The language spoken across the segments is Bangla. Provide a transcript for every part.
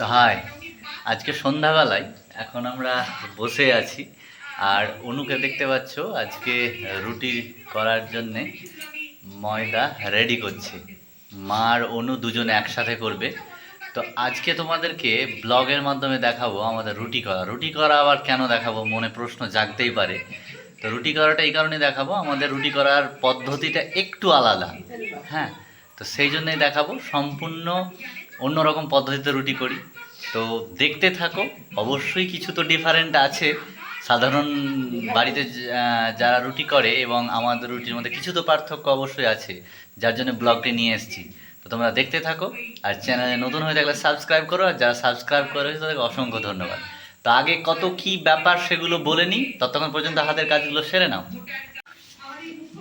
তো হাই, আজকে সন্ধ্যাবেলায় এখন আমরা বসে আছি। আর অনুকে দেখতে পাচ্ছ, আজকে রুটি করার জন্যে ময়দা রেডি করছে। মা আর অনু দুজনে একসাথে করবে। তো আজকে তোমাদেরকে ব্লগের মাধ্যমে দেখাবো আমাদের রুটি করা। রুটি করা আবার কেন দেখাবো? মনে প্রশ্ন জাগতেই পারে। তো রুটি করাটা এই কারণে দেখাবো, আমাদের রুটি করার পদ্ধতিটা একটু আলাদা। হ্যাঁ তো সেই জন্যই দেখাবো। সম্পূর্ণ অন্যরকম পদ্ধতিতে রুটি করি। তো দেখতে থাকো, অবশ্যই কিছু তো ডিফারেন্ট আছে। সাধারণ বাড়িতে যারা রুটি করে এবং আমাদের রুটির মধ্যে কিছু তো পার্থক্য অবশ্যই আছে, যার জন্য ব্লগটি নিয়ে এসেছি। তো তোমরা দেখতে থাকো, আর চ্যানেলে নতুন হয়ে থাকলে সাবস্ক্রাইব করো, আর যারা সাবস্ক্রাইব করেছে তাদেরকে অসংখ্য ধন্যবাদ। তো আগে কত কি ব্যাপার সেগুলো বলে নিই, ততক্ষণ পর্যন্ত হাতের কাজগুলো সেরে নাও।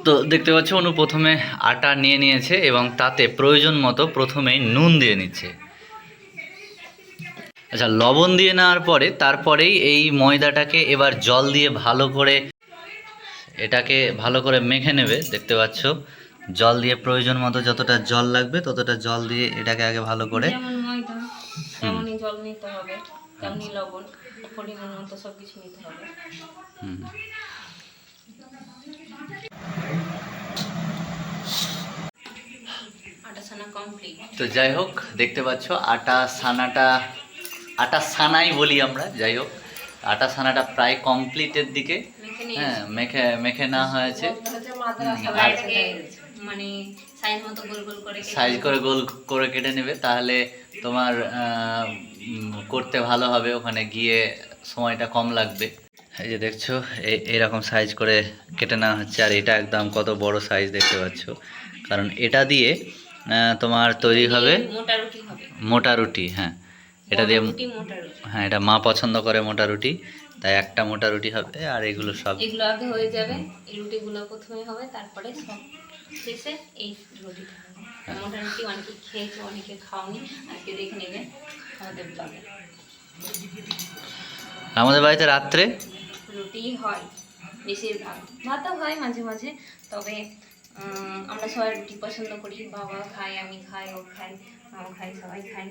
তো দেখতে পাচ্ছ অনু প্রথমে আটা নিয়ে নিয়েছে এবং তাতে প্রয়োজন মতো প্রথমেই নুন দিয়ে নিচ্ছে। আচ্ছা লবণ দিয়ে নেওয়ার পরে তারপরেই এই ময়দাটাকে এবার জল দিয়ে ভালো করে এটাকে ভালো করে মেখে নেবে। দেখতে পাচ্ছ জল দিয়ে প্রয়োজন মতো যতটা জল লাগবে ততটা জল দিয়ে এটাকে আগে ভালো করে জল নিতে হবে লবণ পরিমাণ মতো সব কিছু নিতে হবে হুম। আটা ছানা কমপ্লিট তো যাই হোক দেখতে পাচ্ছ আটা সানাটা আটা সানাই বলি আমরা যাই হোক। আটা সানাটা প্রায় কমপ্লিটের দিকে হ্যাঁ মেখে মেখে না হয়েছে। মানে সাইজ মতো গোল গোল করে সাইজ করে গোল করে কেটে নেবে তাহলে তোমার করতে ভালো হবে ওখানে গিয়ে সময়টা কম লাগবে। এই যে দেখছ এরকম সাইজ করে কেটে নেওয়া হচ্ছে আর এটা একদম কত বড় সাইজ দেখতে পাচ্ছ। কারণ এটা দিয়ে তোমার তৈরি হবে? মোটা রুটি রুটি হ্যাঁ। এটা দিয়ে রুটি রুটি। হ্যাঁ এটা মা পছন্দ করে মোটা রুটি তাই একটা মোটা রুটি হবে আর এগুলো সব এগুলো আগে হয়ে যাবে এই রুটিগুলো প্রথমে হবে তারপরে সব শেষে এই রুটিটা হবে। মোটা রুটি অনেকে খেয়েছে অনেকে খাওনি আজকে দেখে নেবে আমাদের ব্লগে আমাদের বাড়িতে রাত্রে? রুটি হয় বেশিরভাগ। ভাতও হয় মাঝে মাঝে তবে আমরা সবাই রুটি পছন্দ করি বাবা খায় আমি খাই ও খাই মামা খাই সবাই খাই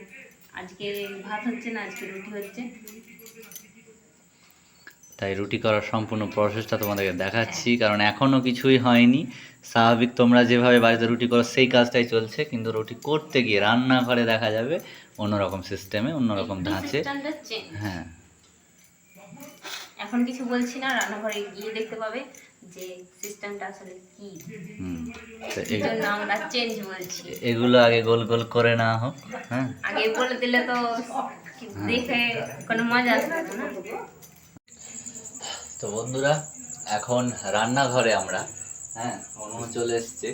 আজকে ভাত হচ্ছে না আজকে রুটি হচ্ছে। তাই রুটি করার সম্পূর্ণ প্রসেসটা তোমাদেরকে দেখাচ্ছি কারণ এখনও কিছুই হয়নি। স্বাভাবিক তোমরা যেভাবে বাড়িতে রুটি করো সেই কাজটাই চলছে কিন্তু রুটি করতে গিয়ে রান্নাঘরে দেখা যাবে অন্যরকম সিস্টেমে অন্যরকম ধাঁচে। হ্যাঁ। এখন কিছু বলছি না রান্নাঘরে গিয়ে দেখতে পাবে। যে সিস্টেমটা আসলে কি? জন্য আমরা চেঞ্জ বলছি। এগুলো আগে গোল গোল করে নেওয়া হোক হ্যাঁ। আগে বলে দিলে তো দেখে কোনো মজা আসবে না। তো বন্ধুরা এখন রান্নাঘরে আমরা হ্যাঁ অনু চলে এসছে।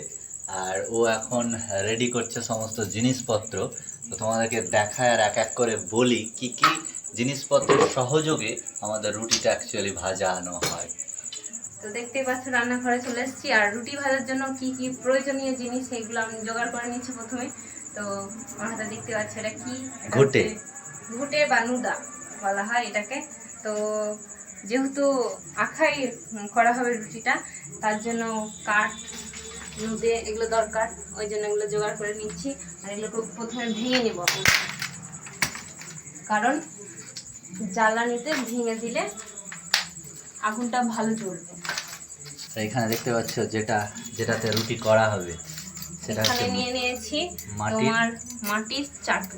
আর ও এখন রেডি করছে সমস্ত জিনিসপত্র। তো তোমাদেরকে দেখায় আর এক এক করে বলি কি কি জিনিসপত্রের সহযোগে আমাদের রুটিটা অ্যাকচুয়ালি ভাজানো হয়। তো দেখতেই পাচ্ছ রান্নাঘরে চলে এসেছি। আর রুটি ভাজার জন্য কি কি প্রয়োজনীয় জিনিস সেগুলো আমি জোগাড় করে নিচ্ছি প্রথমে। তো আমার হাতে দেখতে পাচ্ছ এটা কি? ঘুটে। ঘুটে বা নুদা বলা হয় এটাকে। তো যেহেতু আখাই করা হবে রুটিটা তার জন্য কাঠ নুদে এগুলো দরকার। ওই জন্য এগুলো জোগাড় করে নিচ্ছি। আর এগুলোকে প্রথমে ভেঙে নেব কারণ জ্বালানিতে ভেঙে দিলে আগুনটা ভালো জ্বলবে। এখানে দেখতে পাচ্ছ যেটা যেটাতে রুটি করা হবে সেটা এখানে নিয়ে নিয়েছি তোমার মাটির চাটু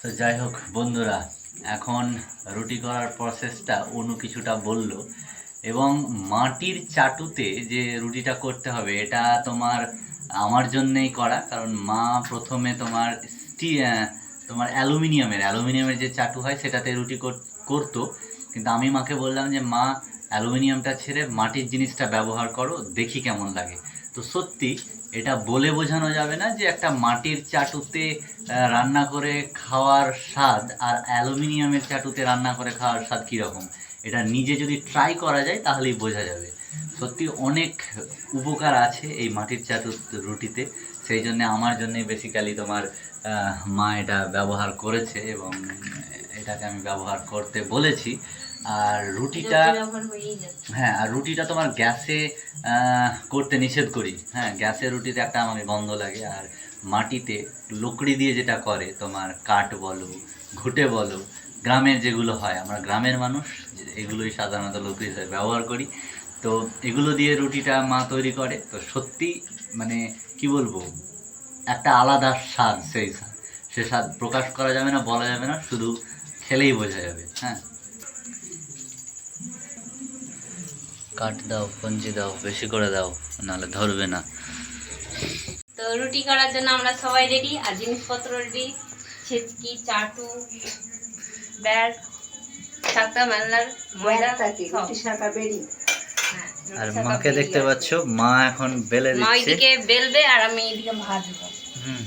তো যাই হোক বন্ধুরা এখন রুটি করার প্রসেসটা অনু কিছুটা বলল এবং মাটির চাটুতে যে রুটিটা করতে হবে এটা তোমার আমার জন্যেই করা কারণ মা প্রথমে তোমার স্টি তোমার অ্যালুমিনিয়ামের অ্যালুমিনিয়ামের যে চাটু হয় সেটাতে রুটি কর- করতো। কিন্তু আমি মাকে বললাম যে, মা, অ্যালুমিনিয়ামটা ছেড়ে মাটির জিনিসটা ব্যবহার করো, দেখি কেমন লাগে। তো সত্যি এটা বলে বোঝানো যাবে না যে একটা মাটির চাটুতে রান্না করে খাওয়ার স্বাদ আর অ্যালুমিনিয়ামের চাটুতে রান্না করে খাওয়ার স্বাদ কীরকম? এটা নিজে যদি ট্রাই করা যায়, তাহলেই বোঝা যাবে। সত্যি অনেক উপকার আছে এই মাটির চাটু রুটিতে। সেই জন্য আমার জন্যে বেসিক্যালি তোমার মা এটা ব্যবহার করেছে এবং এটাকে আমি ব্যবহার করতে বলেছি। আর রুটিটা হ্যাঁ আর রুটিটা তোমার গ্যাসে করতে নিষেধ করি। হ্যাঁ গ্যাসের রুটিতে একটা আমাকে গন্ধ লাগে। আর মাটিতে লকড়ি দিয়ে যেটা করে তোমার কাঠ বলো ঘুটে বলো গ্রামের যেগুলো হয় আমরা গ্রামের মানুষ এগুলোই সাধারণত লকড়ি হিসেবে ব্যবহার করি। তো এগুলো দিয়ে রুটিটা মা তৈরি করে। তো সত্যি মানে কি বলব একটা আলাদা স্বাদ সেই স্বাদ। সে স্বাদ প্রকাশ করা যাবে না বলা যাবে না শুধু খেলেই বোঝা যাবে হ্যাঁ। কাট দাও পঞ্জি দাও বেশি করে দাও নাহলে ধরবে না। তো রুটি করার জন্য আমরা সবাই রেডি আর জিনিসপত্র রেডি ছেচকি চাটু ব্যাট ছাতা মাল্লার ময়দা সব। হ্যাঁ, রুটি আর মাকে দেখতে। পাচ্ছ মা এখন বেলে মা দিচ্ছে। বেলবে আর আমি এইদিকে ভাজবো। হুম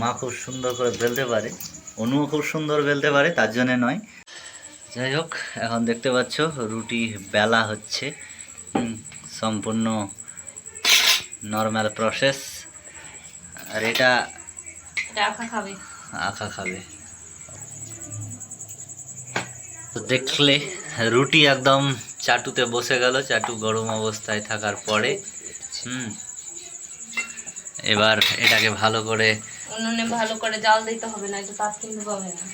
মা খুব সুন্দর করে বেলতে পারে। অনুও খুব সুন্দর বেলতে পারে তার জন্যে নয়। যাই হোক এখন দেখতে পাচ্ছ রুটি বেলা হচ্ছে। সম্পূর্ণ নর্মাল প্রসেস আর এটা আখা খাবে। আখা খাবে। তো দেখলে রুটি একদম চাটুতে বসে গেল চাটু গরম অবস্থায় থাকার পরে। হুম এবার এটাকে ভালো করে উনুনে ভালো করে জাল দিতে হবে না এটা তাপ কিন্তু পাবে না।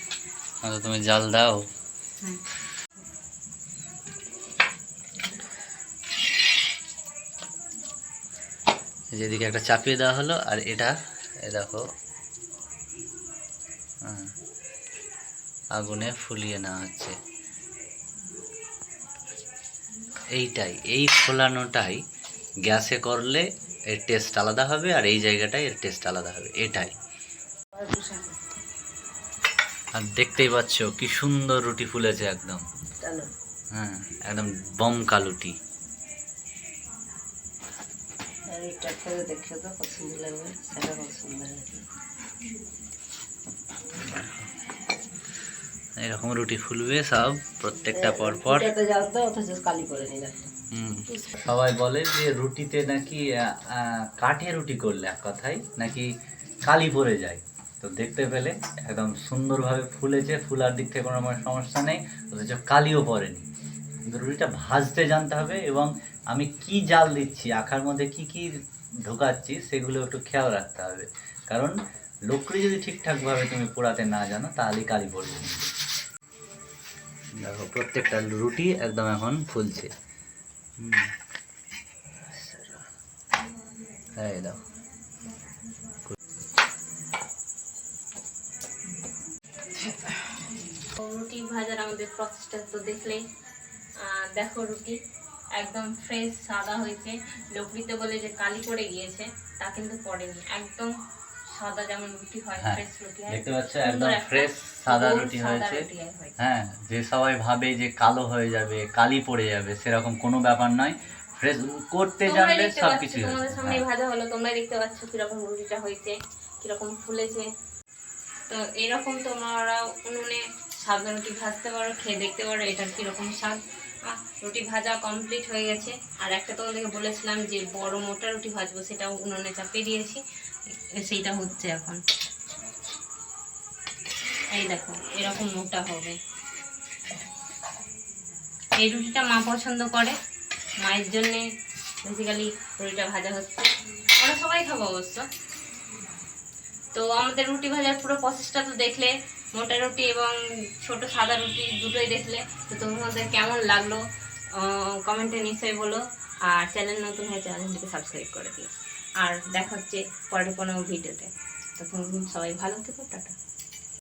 আচ্ছা, তুমি জাল দাও। হ্যাঁ। যেদিকে একটা চাপিয়ে দেওয়া হলো আর এটা এ দেখো হ্যাঁ, আগুনে ফুলিয়ে নেওয়া হচ্ছে। এইটাই এই ফোলানোটাই গ্যাসে করলে এর টেস্ট আলাদা হবে আর এই জায়গাটায় এর টেস্ট আলাদা হবে এটাই। আর দেখতেই পাচ্ছ কি সুন্দর রুটি ফুলেছে একদম। হ্যাঁ একদম বমকা রুটি এরকম রুটি ফুলবে সব প্রত্যেকটা পর পর হুম। সবাই বলে যে রুটিতে নাকি কাঠে রুটি করলে এক কথায় নাকি কালি পড়ে যায়। তো দেখতে পেলে একদম সুন্দরভাবে ফুলেছে ফুলার দিক থেকে কোনো সমস্যা নেই, অথচ কালিও পড়েনি। রুটিটা ভাজতে জানতে হবে এবং আমি কি জাল দিচ্ছি আখার মধ্যে কি কি ঢোকাচ্ছি, সেগুলো একটু খেয়াল রাখতে হবে। কারণ লকড়ি যদি ঠিকঠাকভাবে তুমি পোড়াতে না জানো তাহলে কালি পড়বে দেখো, প্রত্যেকটা রুটি একদম এখন ফুলছে। এই দাও। রুটি ভাজার আমাদের প্রসেসটা তো দেখলে দেখো রুটি, একদম ফ্রেশ সাদা হয়েছে। লকড়িতে বলে যে কালি পড়ে গিয়েছে, তা কিন্তু পড়েনি। একদম সাদা যেমন রুটি হয় হ্যাঁ, ফ্রেশ রুটি হয় দেখতে পাচ্ছ একদম ফ্রেশ সাদা রুটি হয়েছে। হ্যাঁ যে সবাই ভাবে যে কালো হয়ে যাবে কালি পড়ে যাবে সেরকম কোনো ব্যাপার নয়। ফ্রেশ করতে জানলে সব কিছুই তোমাদের সামনে ভাজা হলো তোমরাই দেখতে পাচ্ছ কীরকম রুটিটা হয়েছে কীরকম ফুলেছে। তো এরকম তোমরা উনুনে সাদা রুটি ভাজতে পারো খেয়ে দেখতে পারো এটার কীরকম স্বাদ। রুটি ভাজা কমপ্লিট হয়ে গেছে। আর একটা তোমাদেরকে বলেছিলাম যে বড় মোটা রুটি ভাজবো, সেটাও উনুনে চাপিয়ে দিয়েছি। সেইটা হচ্ছে এখন। এই দেখো, এরকম মোটা হবে। এই রুটিটা মা পছন্দ করে। মায়ের জন্যে বেসিক্যালি রুটিটা ভাজা হচ্ছে। আমরা সবাই খাব অবশ্য। তো আমাদের রুটি ভাজার পুরো প্রসেসটা তো দেখলে, মোটা রুটি এবং ছোট সাদা রুটি দুটোই দেখলে। তো তোমাদের কেমন লাগল কমেন্টে নিশ্চয়ই বলো। আর চ্যানেল নতুন হয়ে চ্যানেলটিকে সাবস্ক্রাইব করে দিও। আর দেখা হচ্ছে পরের কোনো ভিডিওতে তখন সবাই ভালো থেকো, টাটা।